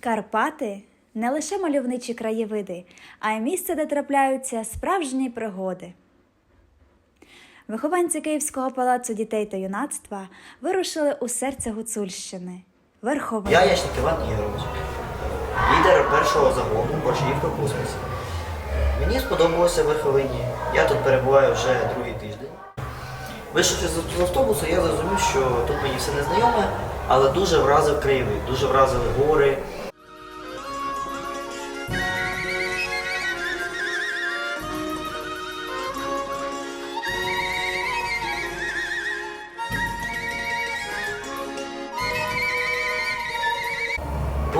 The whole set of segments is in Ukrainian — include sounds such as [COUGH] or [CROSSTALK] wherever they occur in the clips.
Карпати не лише мальовничі краєвиди, а й місце, де трапляються справжні пригоди. Вихованці Київського палацу дітей та юнацтва вирушили у серце Гуцульщини. Верховина. Я Ящик Іван Ігорович, лідер першого загону борщівка космосі. Мені сподобалося верховині. Я тут перебуваю вже другий тиждень. Вийшовши з автобусу, я зрозумів, що тут мені все незнайоме, але дуже вразив краєвид, дуже вразили гори.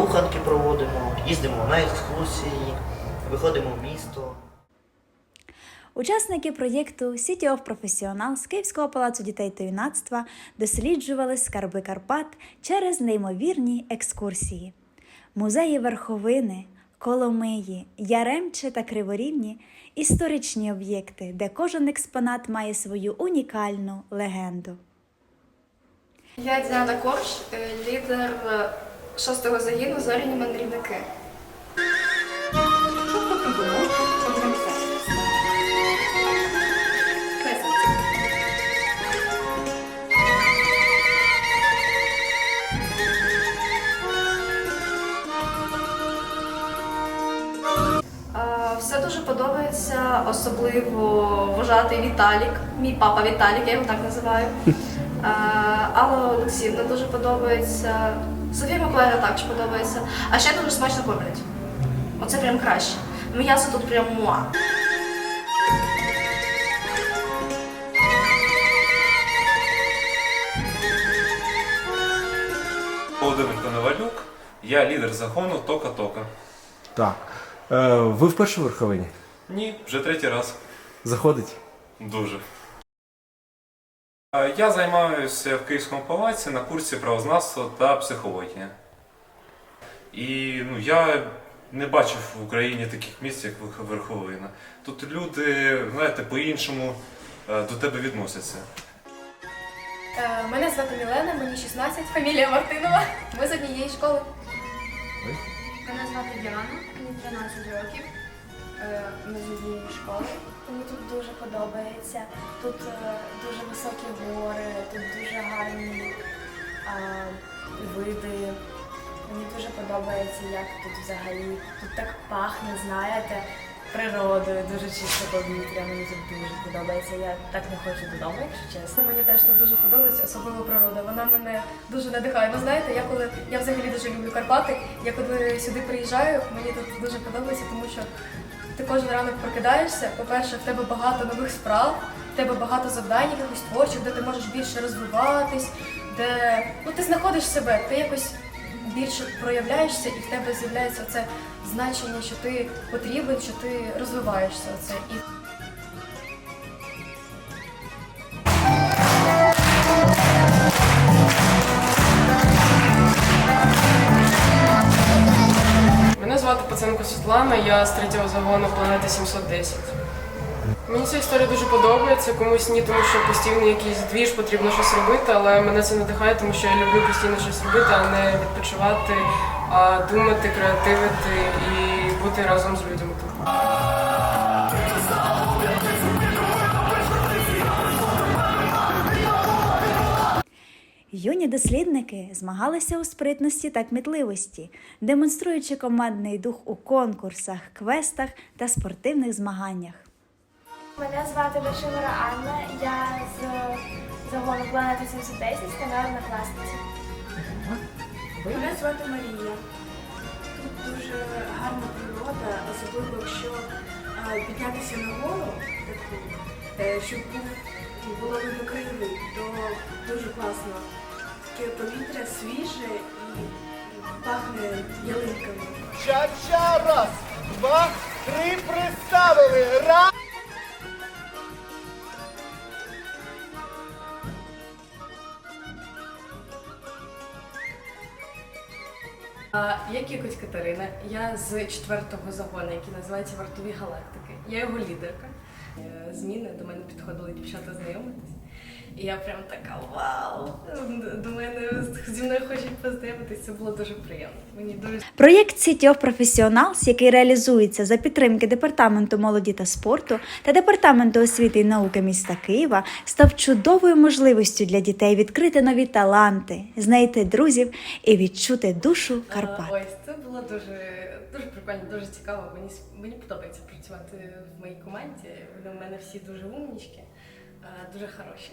Руханки проводимо, їздимо на екскурсії, виходимо в місто. Учасники проєкту City of Professional з Київського палацу дітей та юнацтва досліджували скарби Карпат через неймовірні екскурсії. Музеї верховини, Коломиї, Яремче та Криворівні історичні об'єкти, де кожен експонат має свою унікальну легенду. Я Діана Корж, е, лідер е, шостого загіну зоряні мандрівники. Все дуже подобається, особливо вважатий Віталік, мій папа Віталік, я його так називаю. [LAUGHS] Е, Алла Олексіївна дуже подобається. Софія Миколаївна також подобається. А ще дуже смачно кормлять. Оце прям краще. М'ясо тут прям муа. Володимир Коновалюк, я лідер загону Тока-Тока. Так. Е, ви вперше в верховині? Ні, вже третій раз. Заходить? Дуже. Е, Я займаюся в Київському палаці на курсі правознавства та психології. І ну, я не бачив в Україні таких місць, як Верховина. Тут люди, знаєте, по-іншому е, до тебе відносяться. Е, Мене звати Мілена, мені 16, фамілія Мартинова. Ми з однієї школи. Мене звати Діана, мені 13 років. Ми школи. Мені тут дуже подобається. Тут е, дуже високі гори, тут дуже гарні види. Мені дуже подобається, як тут взагалі. Тут так пахне, знаєте, природою, дуже чисте повітря. Мені тут дуже подобається. Я так не хочу додому, якщо чесно. Мені теж тут дуже подобається, особливо природа. Вона мене дуже надихає. Ну знаєте, я коли я взагалі дуже люблю Карпати. Я коли сюди приїжджаю, мені тут дуже подобається, тому що ти кожен ранок прокидаєшся. По-перше, в тебе багато нових справ, в тебе багато завдань, якихось творчих, де ти можеш більше розвиватись, де ну ти знаходиш себе, ти якось більше проявляєшся, і в тебе з'являється це значення, що ти потрібен, що ти розвиваєшся. Оце і Мене звати Паценко Світлана, я з третього загону планети 710. Мені ця історія дуже подобається, комусь ні, тому що постійно якийсь двіж, потрібно щось робити, але мене це надихає, тому що я люблю постійно щось робити, а не відпочивати, а думати, креативити і бути разом з людьми. Юні дослідники змагалися у спритності та кмітливості, демонструючи командний дух у конкурсах, квестах та спортивних змаганнях. Мене звати Вишивара Анна, я з загону планети 710 станаю на класниці. Мене звати Марія. Тут дуже гарна природа, особливо якщо піднятися на гору, таку, е, щоб був, було видно краєвид, то дуже класно. Таке повітря свіже і пахне ялинками. Ча-ча, раз, два, три, приставили, раз. Я Кікоть Катерина, я з четвертого загону, який називається Вартові галактики. Я його лідерка. Е, Зміни до мене підходили дівчата знайомитись. І я прям така вау. До мене зі мною хочуть познайомитися. Це було дуже приємно. Мені дуже Проєкт City of Professionals, який реалізується за підтримки Департаменту молоді та спорту та Департаменту освіти і науки міста Києва, став чудовою можливістю для дітей відкрити нові таланти, знайти друзів і відчути душу Карпат. А, Ось це було дуже, дуже прикольно, дуже цікаво. Мені мені подобається працювати в моїй команді. Вони в мене всі дуже умнічки, дуже хороші.